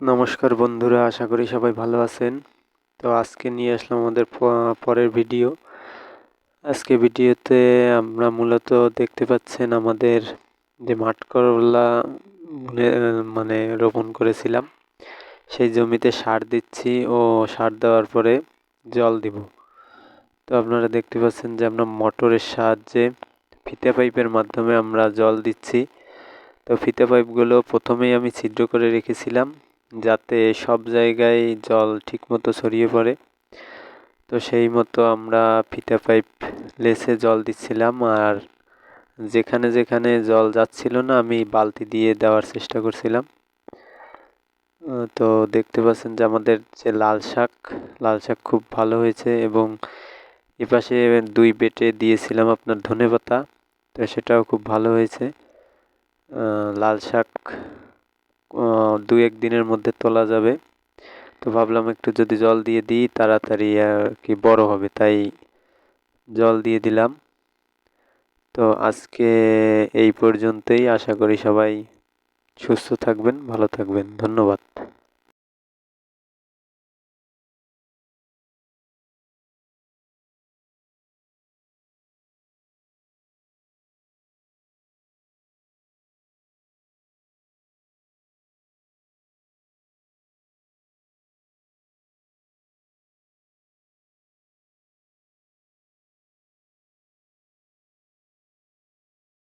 নমস্কার বন্ধুরা, আশা করি সবাই ভালো আছেন। তো আজকে নিয়ে আসলাম আমাদের পরের ভিডিও। আজকে ভিডিওতে আমরা মূলত দেখতে পাচ্ছেন আমাদের যে মাঠকরলা মানে রোপণ করেছিলাম, সেই জমিতে সার দিচ্ছি ও সার দেওয়ার পরে জল দিব। তো আপনারা দেখতে পাচ্ছেন যে আমরা মোটরের সাহায্যে ফিতে পাইপের মাধ্যমে আমরা জল দিচ্ছি। তো ফিতে পাইপগুলো প্রথমেই আমি ছিদ্র করে রেখেছিলাম। যাতে সব জায়গায় জল ঠিকমতো ছড়িয়ে পড়ে। তো সেই মতো আমরা ফিতা পাইপ লেসে জল দিচ্ছিলাম আর যেখানে যেখানে জল যাচ্ছিল না আমি বালতি দিয়ে দেওয়ার চেষ্টা করছিলাম। তো দেখতে পাচ্ছেন যে আমাদের যে লাল শাক লাল শাক খুব ভালো হয়েছে এবং এপাশে দুই বেটে দিয়েছিলাম আপনার ধনে পাতা তো সেটাও খুব ভালো হয়েছে। লাল শাক দু এক দিনের মধ্যে তোলা যাবে। তো ভাবলাম একটু যদি জল দিয়ে দিই, তাড়াতাড়ি আর কি বড় হবে, তাই জল দিয়ে দিলাম। তো আজকে এই পর্যন্তই। আশা করি সবাই সুস্থ থাকবেন, ভালো থাকবেন। ধন্যবাদ।